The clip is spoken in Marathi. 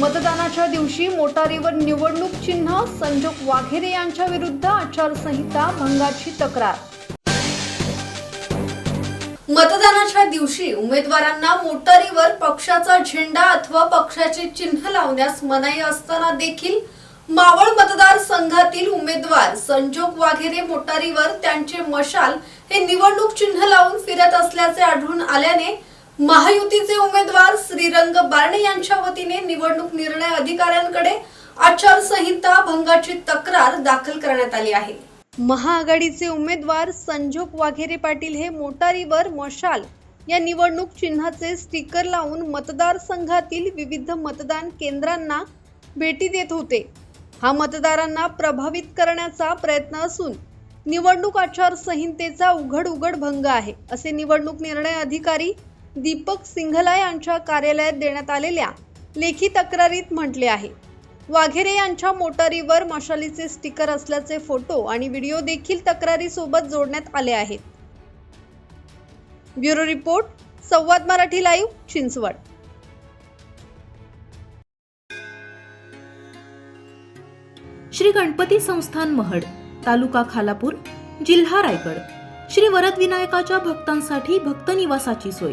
मतदानाच्या दिवशी मोटारीवर निवडणूक चिन्ह संजोग वाघेरे यांच्या विरुद्ध आचारसंहिता भंगाची तक्रार. मतदानाच्या दिवशी उमेदवारांना मोटारीवर पक्षाचा झेंडा अथवा पक्षाचे चिन्ह लावण्यास मनाई असताना देखील मावळ मतदार संघातील उमेदवार संजोग वाघेरे मोटारीवर त्यांचे मशाल हे निवडणूक चिन्ह लावून फिरत असल्याचे आढळून आल्याने महायुतीचे उमेदवार श्रीरंग बारणे यांच्या वतीने निवडणूक निर्णय अधिकाऱ्यांकडे आचारसंहिता भंगाची तक्रार दाखल करण्यात आली आहे. महाआघाडीचे उमेदवार संजोग वाघेरे पाटील हे मोटारीवर मशाल या निवडणूक चिन्हाचे स्टिकर लावून मतदारसंघातील विविध मतदान केंद्रांना भेटी देत होते. हा मतदारांना प्रभावित करण्याचा प्रयत्न असून निवडणूक आचारसंहितेचा उघड उघड भंग आहे असे निवडणूक निर्णय अधिकारी दीपक सिंघला यांच्या कार्यालयात देण्यात आलेल्या लेखी तक्रारीत म्हटले आहे. वाघेरे यांच्या मोटारीवर मशालीचे स्टिकर असल्याचे फोटो आणि व्हिडिओ देखील तक्रारीसोबत जोडण्यात आले आहेत. Bureau report Samvad Marathi live Chinchwad. Shri Ganpati Sansthan Mahad taluka Khalapur जिल्हा रायगड. श्री वरदविनायकाच्या भक्तांसाठी भक्त निवासाची सोय.